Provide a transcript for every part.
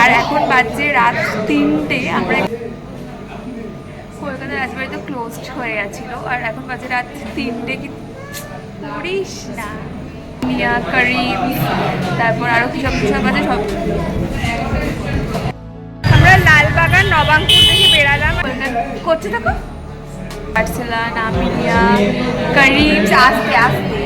আর এখন বাজছে রাত তিনটে, আমরা কলকাতার রাজবাড়ি তো ক্লোজড হয়ে গেছিল, আর এখন বাজে রাত তিনটে কি করিস না। মিয়া, করিম, তারপর আরও কী সব আছে, সব। আমরা লালবাগান নবাঙ্কুর থেকে বেরালাম করছে থাকো আর্সেলা নামিলিয়া করিম, আস্তে আস্তে।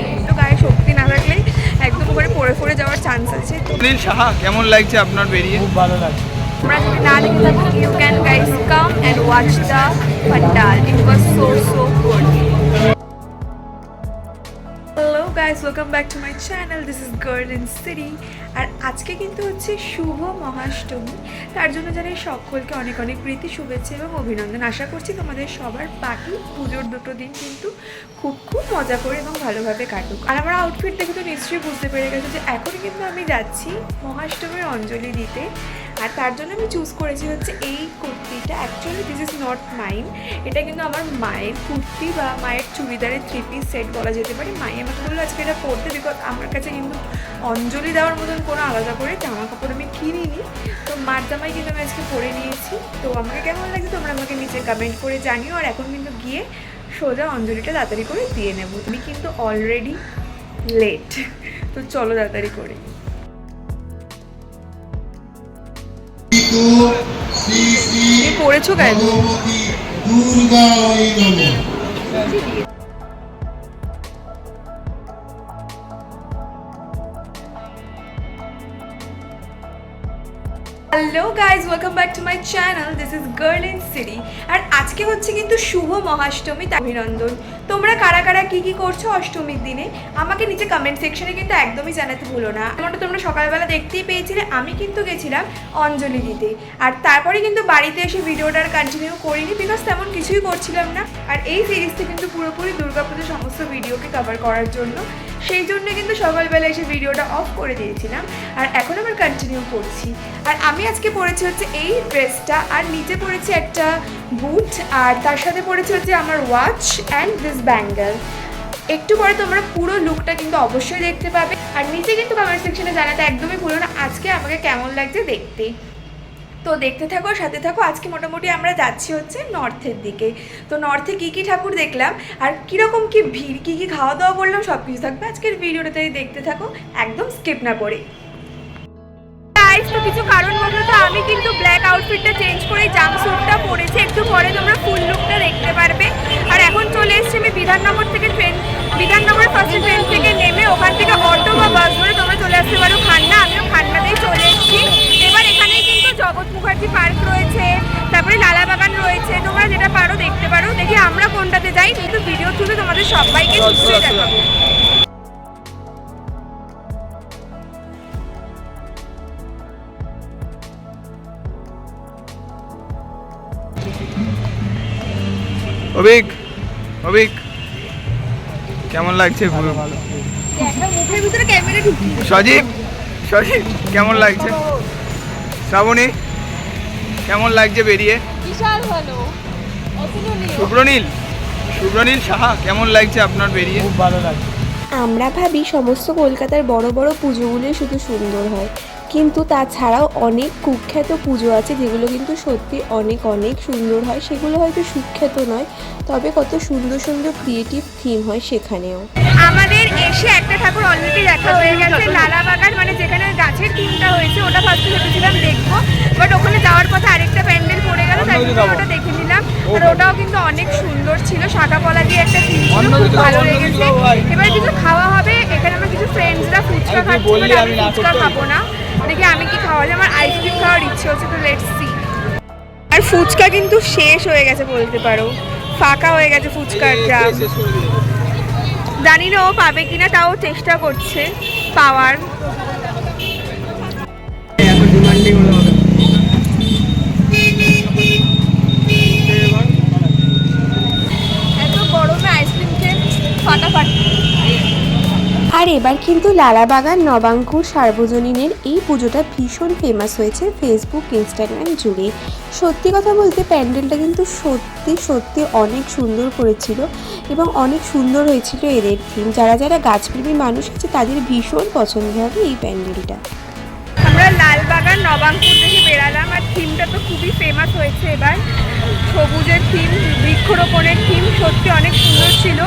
করে পড়ে পড়ে যাওয়ার চান্স আছে। নীল সুনীল সাহা কেমন লাগছে আপনার বেরিয়ে? খুব ভালো লাগছে। তোমরা যদি না দেখে থাকো you can guys come and watch the pandal it was so so guys welcome back to my channel this is girl in city আর আজকে কিন্তু হচ্ছে শুভ মহাষ্টমী। তার জন্য জানাই সকলকে অনেক অনেক প্রীতি, শুভেচ্ছা এবং অভিনন্দন। আশা করছি তোমাদের সবার বাকি পুজোর দুটো দিন কিন্তু খুব খুব মজা করে এবং ভালোভাবে কাটুক। আর আমার আউটফিট দেখে তো নিশ্চয়ই বুঝতে পেরে গেছো যে এখন কিন্তু আমি যাচ্ছি মহাষ্টমীর অঞ্জলি দিতে। আর তার জন্য আমি চুজ করেছি হচ্ছে এই কুর্তিটা। Actually this is not mine এটা কিন্তু আমার মায়ের কুর্তি বা মায়ের চুড়িদারের থ্রি পিস সেট বলা যেতে পারে। মাই আমাকে বলল, আজকে এটা পরতে বিকজ আমার কাছে কিন্তু অঞ্জলি দেওয়ার মতন কোনো আলাদা করে জামা কাপড় আমি কিনিনি। তো মার জামাই কিন্তু আমি আজকে পরে নিয়েছি। তো আমাকে কেমন লাগছে তোমরা আমাকে নিচে কমেন্ট করে জানিও। আর এখন কিন্তু গিয়ে সোজা অঞ্জলিটা তাড়াতাড়ি করে দিয়ে নেব। তুমি কিন্তু অলরেডি লেট তো চলো তাড়াতাড়ি করে। Hello guys welcome back to my channel this is girl in city আর আজকে হচ্ছে কিন্তু শুভ মহাষ্টমী অভিনন্দন। তোমরা কারা কারা কি কি করছ অষ্টমীর দিনে? আমাকে নিচে কমেন্ট সেকশনে কিন্তু একদমই জানাতে ভুলো না। যেমনটা তোমরা সকালবেলা দেখতেই পেয়েছিলে, আমি কিন্তু গেছিলাম অঞ্জলি দিতে। আর তারপরে কিন্তু বাড়িতে এসে ভিডিওটা আর কন্টিনিউ করিনি বিকজ তেমন কিছুই করছিলাম না। আর এই সিরিজটি কিন্তু পুরোপুরি দুর্গাপুজোর সমস্ত ভিডিওকে কভার করার জন্য। সেই জন্য কিন্তু সকালবেলা এসে ভিডিওটা অফ করে দিয়েছিলাম। আর এখন আবার কন্টিনিউ করছি। আর আমি আজকে পরেছি হচ্ছে এই ড্রেসটা আর নিচে পরেছি একটা বুট আর তার সাথে পরেছি হচ্ছে আমার ওয়াচ অ্যান্ড দিস ব্যাঙ্গেল একটু পরে তোমরা পুরো লুকটা কিন্তু অবশ্যই দেখতে পাবে। আর নিচে কিন্তু কমেন্ট সেকশনে জানাতে একদমই ভুলো না, আজকে আমাকে কেমন লাগছে দেখতে। তো দেখতে থাকো সাথে থাকো, আজকে মোটামুটি আমরা যাচ্ছি হচ্ছে নর্থের দিকে। তো নর্থে কী কী ঠাকুর দেখলাম, আর কীরকম কী ভিড়, কী কী খাওয়া দাওয়া করলাম সব কিছু থাকবে আজকের ভিডিওটাতে, দেখতে থাকো, একদম স্কিপ না করে। কিছু কারণবশত আমি কিন্তু ব্ল্যাক আউটফিটটা চেঞ্জ করে জাম্পস্যুটটা পরেছি বিধাননগর থেকে ট্রেন বিধাননগর ফার্স্ট ট্রেন থেকে নেমে ওখান থেকে অটো বা বাস ধরে তোমরা চলে আসতে পারো খান্না আমিও খান্নাতেই চলে এসেছি। এবার এখানে কিন্তু জগৎ মুখার্জি পার্ক রয়েছে তারপরে লালা বাগান রয়েছে। তোমরা যেটা পারো দেখতে পারো। দেখি আমরা কোনটাতে যাই কিন্তু ভিডিও থ্রুতে তোমাদের সবাইকে নিশ্চয়ই দেখাবো। অভিক অভিক কেমন লাগছে ভিতরে সজীব সজীব কেমন লাগছে? শ্রাবণী কেমন লাগছে বেরিয়ে? বিশাল ভালো। শুভ্রনীল শুভ্রনীল সাহা কেমন লাগছে আপনার বেরিয়ে? খুব ভালো লাগছে। আমরা ভাবি সমস্ত কলকাতার বড় বড় পুজোগুলোই শুধু সুন্দর হয়। কিন্তু তাছাড়াও অনেক কুখ্যাত পুজো আছে যেগুলো কিন্তু সত্যি অনেক অনেক সুন্দর হয়। সেগুলো হয়তো সুখ্যাত নয় তবে কত সুন্দর সুন্দর ক্রিয়েটিভ থিম হয় সেখানেও। আমাদের এসে একটা ঠাকুর অলরেডি দেখা হয়ে গেছে লালাবাগান মানে যেখানে গাছের থিমটা হয়েছে ওটা ফার্স্টে ভেবেছিলাম দেখব বাট ওখানে যাওয়ার পথে আরেকটা প্যান্ডেল পড়ে গেল তাই জন্য ওটা দেখে নিলাম। আর ওটাও কিন্তু অনেক সুন্দর ছিল শাখা পলা দিয়ে একটা থিম ছিল খুব ভালো লেগেছে। এবার কিছু খাওয়া হবে এখানে আমার কিছু ফ্রেন্ডসরা ফুচকা খাচ্ছে but আমি ফুচকা খাব না। দেখি আমি কি খাওয়া যায়? আমার আইসক্রিম খাওয়ার ইচ্ছে হচ্ছে তো লেটস সি আর ফুচকা কিন্তু শেষ হয়ে গেছে বলতে পারো। ফাঁকা হয়ে গেছে ফুচকার জাম জানি না ও পাবে কিনা তাও চেষ্টা করছে পাওয়ার। আর এবার কিন্তু লালাবাগান নবাঙ্কুর সার্বজনীনের এই পুজোটা ভীষণ ফেমাস হয়েছে ফেসবুক ইনস্টাগ্রাম জুড়ে। সত্যি কথা বলতে প্যান্ডেলটা কিন্তু সত্যি সত্যি অনেক সুন্দর করেছিল এবং অনেক সুন্দর হয়েছিল এদের থিম যারা যারা গাছপ্রেমী মানুষ আছে তাদের ভীষণ পছন্দ হবে এই প্যান্ডেলটা। আমরা লালবাগান নবাঙ্কুর থেকে বেরালাম আর থিমটা তো খুবই ফেমাস হয়েছে এবার। সবুজের থিম বৃক্ষরোপণের থিম সত্যি অনেক সুন্দর ছিল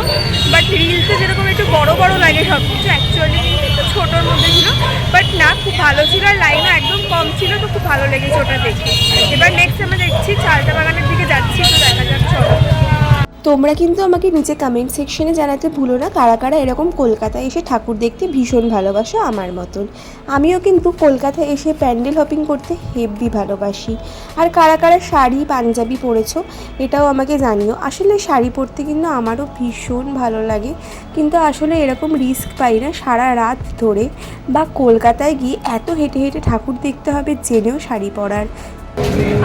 বাট রিলসে যেরকম একটু বড় বড় লাগে সব কিছু অ্যাকচুয়ালি একটু ছোটোর মধ্যে ছিল বাট না, খুব ভালো ছিল আর লাইনও একদম কম ছিল, তো খুব ভালো লেগেছে ওটা দেখে। এবার নেক্সট আমরা দেখছি চালতা বাগানের দিকে যাচ্ছি, তো দেখা তোমরা কিন্তু আমাকে নিচে কমেন্ট সেকশনে জানাতে ভুলো না, কারা কারা এরকম কলকাতায় এসে ঠাকুর দেখতে ভীষণ ভালোবাসো আমার মতন। আমিও কিন্তু কলকাতায় এসে প্যান্ডেল হপিং করতে হেভি ভালোবাসি। আর কারা কারা শাড়ি পাঞ্জাবি পরেছো, এটাও আমাকে জানিও। আসলে শাড়ি পরতে কিন্তু আমারও ভীষণ ভালো লাগে, কিন্তু আসলে এরকম রিস্ক পাই না সারা রাত ধরে। বা কলকাতায় গিয়ে এত হেঁটে হেঁটে ঠাকুর দেখতে হবে, জেনেও শাড়ি পরার।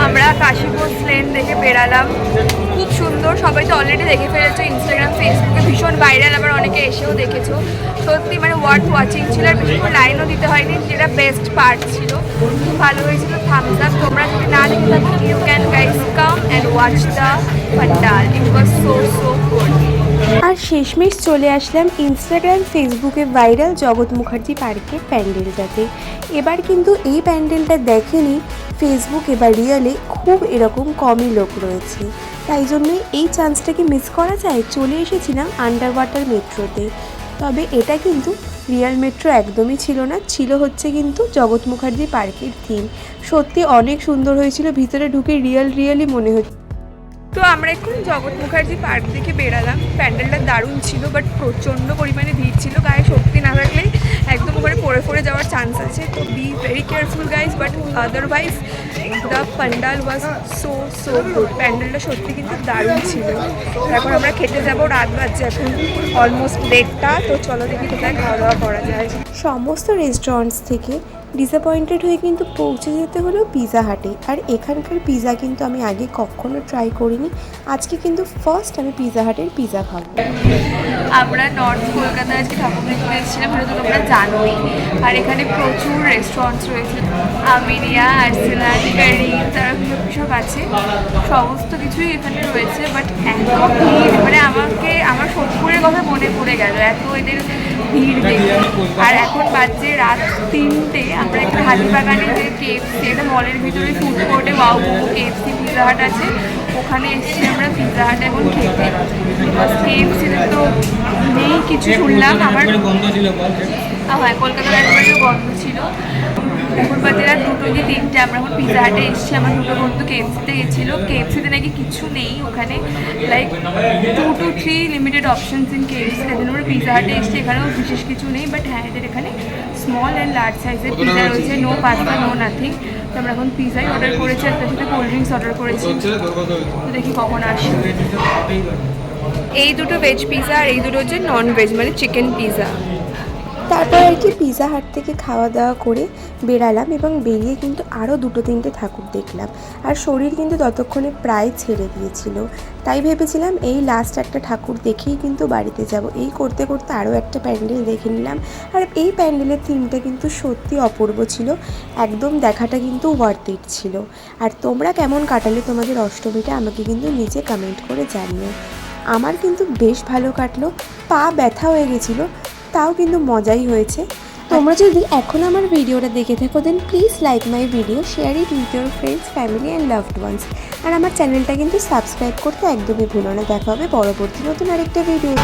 আমরা কাশীপুর লেন দেখে বেরালাম। খুব সুন্দর, সবাই তো অলরেডি দেখে ফেলেছো ইনস্টাগ্রাম ফেসবুকে ভীষণ ভাইরাল আবার অনেকে এসেও দেখেছ। সত্যি মানে ওয়ার্থ ওয়াচিং ছিল, আর বেশিক্ষণ লাইনও দিতে হয়নি, যেটা বেস্ট পার্ট ছিল। খুব ভালো হয়েছিল থামস আপ তোমরা যদি না দেখে থাকো you can guys come and watch the pandal it was so so good আর শেষমেশ চলে আসলাম ইনস্টাগ্রাম ফেসবুকে ভাইরাল জগৎ মুখার্জি পার্কের প্যান্ডেলটাতে। এবার কিন্তু এই প্যান্ডেলটা দেখেনি ফেসবুকে বা রিয়ালে খুব এরকম কমই লোক রয়েছে। তাই জন্যই এই চান্সটাকে মিস করা যায়, চলে এসেছিলাম আন্ডার ওয়াটার মেট্রোতে তবে এটা কিন্তু রিয়াল মেট্রো একদমই ছিল না, ছিল হচ্ছে কিন্তু জগৎ মুখার্জি পার্কের থিম সত্যি অনেক সুন্দর হয়েছিল, ভিতরে ঢুকে রিয়াল রিয়েলই মনে হচ্ছে। তো আমরা এখন জগৎ মুখার্জি পার্ক থেকে বেরালাম প্যান্ডেলটা দারুণ ছিল বাট প্রচণ্ড পরিমাণে ভিড় ছিল। গায়ে শক্তি না থাকলে একদম ওখানে পড়ে পড়ে যাওয়ার চান্স আছে। তো be very careful guys but otherwise the pandal was so so good প্যান্ডেলটা সত্যি কিন্তু দারুণ ছিল। এখন আমরা খেতে যাব, রাত বাজছে এখন অলমোস্ট দেড়টা। তো চলো দেখি কোথায় খাওয়া দাওয়া করা যায়। সমস্ত রেস্টুরেন্টস থেকে ডিসঅ্যাপয়েন্টেড হয়ে কিন্তু পৌঁছে যেতে হলো পিৎজা হাটে। আর এখানকার পিৎজা কিন্তু আমি আগে কখনো ট্রাই করিনি। আজকে কিন্তু ফার্স্ট আমি পিৎজা হাটের পিৎজা খাব। আমরা নর্থ কলকাতায় আজকে ঠাকুর দেখতে এসেছিলাম সেটা তো তোমরা জানোই। আর এখানে প্রচুর রেস্টুরেন্টস রয়েছে। আমিরিয়া আর্সেনাল কারি তারা সব আছে। সমস্ত কিছুই এখানে রয়েছে বাট এত মানে আমাকে, আমার সোদপুরের কথা মনে পড়ে গেল। এত এদের ভিড় দেখে। আর এখন বাজছে রাত তিনটে। আমরা একটা হালিবাগানে যে কেএফসি এটা মলের ভিতরে ফুড কোর্টে ওয়াও কেএফসি পিৎজা হাট আছে। ওখানে এসেছি আমরা পিৎজা হাট এখন খেতে। কেএফসিতে তো নেই কিছু শুনলাম আমার হ্যাঁ কলকাতার একবারেও গন্ধ ছিল। রাত দুটো যে তিনটে, আমরা এখন পিৎজা হাটে এসেছি, আমার দুটো বন্ধু কেএফসিতে গেছিল। কেএফসিতে নাকি কিছু নেই ওখানে। Like two two three limited options in KFC তাই জন্য আমরা পিৎজা হাটে এসেছি, এখানেও বিশেষ কিছু নেই বাট হ্যাঁ এদের এখানে স্মল অ্যান্ড লার্জ সাইজের পিৎজা রয়েছে নো পাস্তা নো নাথিং তো আমরা এখন পিৎজাই অর্ডার করেছি, আর তার সাথে কোল্ড ড্রিঙ্কস অর্ডার করেছি। তো দেখি কখন আসে। এই দুটো ভেজ পিৎজা আর এই দুটো হচ্ছে নন ভেজ মানে চিকেন পিৎজা তারপর আর কি পিৎজা হাট থেকে খাওয়া দাওয়া করে বেরালাম এবং বেরিয়ে কিন্তু আরও দুটো তিনটে ঠাকুর দেখলাম। আর শরীর কিন্তু ততক্ষণে প্রায় ছেড়ে দিয়েছিল। তাই ভেবেছিলাম এই লাস্ট একটা ঠাকুর দেখেই কিন্তু বাড়িতে যাব। এই করতে করতে আরও একটা প্যান্ডেল দেখে নিলাম। আর এই প্যান্ডেলের থিমটা কিন্তু সত্যি অপূর্ব ছিল। একদম দেখাটা কিন্তু ওয়ার্থ ছিল। আর তোমরা কেমন কাটালে তোমাদের অষ্টমীটা আমাকে কিন্তু নিচে কমেন্ট করে জানিও। আমার কিন্তু বেশ ভালো কাটলো। পা ব্যথা হয়ে গেছিল। তাও কিন্তু মজাই হয়েছে। তোমরা যদি এখন আমার ভিডিওটা দেখে থাকো then please like my video share it with your friends family and loved ones আর আমার চ্যানেলটা কিন্তু সাবস্ক্রাইব করতে একদমই ভুলো না। দেখা হবে পরবর্তী নতুন আরেকটা ভিডিও